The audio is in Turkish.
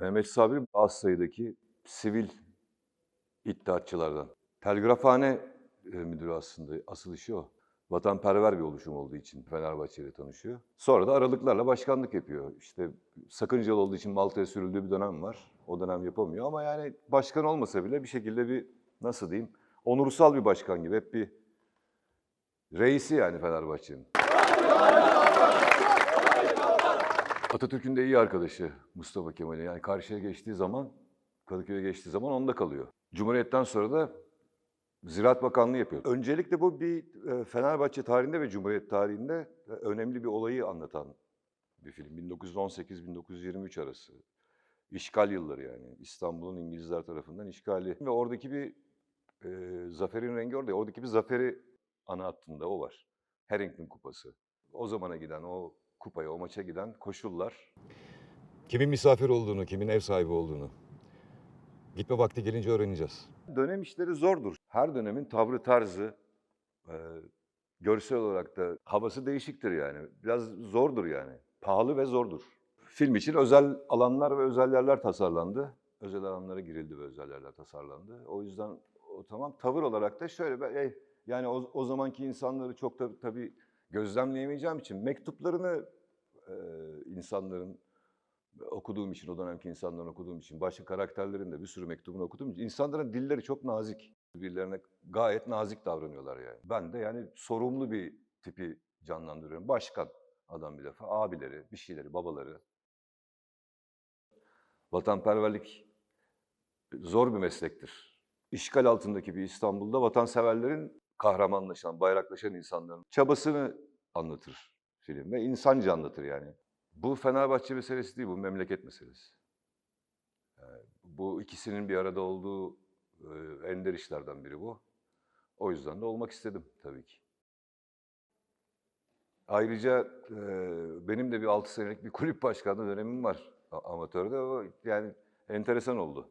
Mehmet Sabri az sayıdaki sivil iddiatçılardan. Telgrafhane e, müdürü aslında asıl işi o. Vatanperver bir oluşum olduğu için Fenerbahçe ile tanışıyor. Sonra da aralıklarla başkanlık yapıyor. İşte sakıncalı olduğu için Malta'ya sürüldüğü bir dönem var. O dönem yapamıyor ama yani başkan olmasa bile bir şekilde bir nasıl diyeyim onursal bir başkan gibi hep bir reisi yani Fenerbahçe'nin. Atatürk'ün de iyi arkadaşı Mustafa Kemal'i. Yani karşıya geçtiği zaman, Kadıköy'e geçtiği zaman onda kalıyor. Cumhuriyet'ten sonra da Ziraat Bakanlığı yapıyor. Öncelikle bu bir e, Fenerbahçe tarihinde ve Cumhuriyet tarihinde e, önemli bir olayı anlatan bir film. 1918-1923 arası. İşgal yılları yani. İstanbul'un İngilizler tarafından işgali. Ve oradaki bir e, zaferin rengi orada. Oradaki bir zaferi ana hattında o var. Harrington Kupası. O zamana giden o kupaya, o maça giden koşullar. Kimin misafir olduğunu, kimin ev sahibi olduğunu. Gitme vakti gelince öğreneceğiz. Dönem işleri zordur. Her dönemin tavrı tarzı, e, görsel olarak da havası değişiktir yani. Biraz zordur yani. Pahalı ve zordur. Film için özel alanlar ve özel yerler tasarlandı. Özel alanlara girildi ve özel yerler tasarlandı. O yüzden o tamam. Tavır olarak da şöyle ey, yani o, o zamanki insanları çok da tabii gözlemleyemeyeceğim için mektuplarını e, insanların okuduğum için, o dönemki insanların okuduğum için, başka karakterlerin de bir sürü mektubunu okuduğum için insanların dilleri çok nazik. Birbirlerine gayet nazik davranıyorlar yani. Ben de yani sorumlu bir tipi canlandırıyorum. Başkan adam bir defa, abileri, bir şeyleri, babaları. Vatanperverlik zor bir meslektir. İşgal altındaki bir İstanbul'da vatanseverlerin kahramanlaşan, bayraklaşan insanların çabasını anlatır film ve insanca anlatır yani. Bu Fenerbahçe meselesi değil, bu memleket meselesi. Yani bu ikisinin bir arada olduğu e, ender işlerden biri bu. O yüzden de olmak istedim tabii ki. Ayrıca e, benim de bir 6 senelik bir kulüp başkanlığı dönemim var amatörde. Yani enteresan oldu.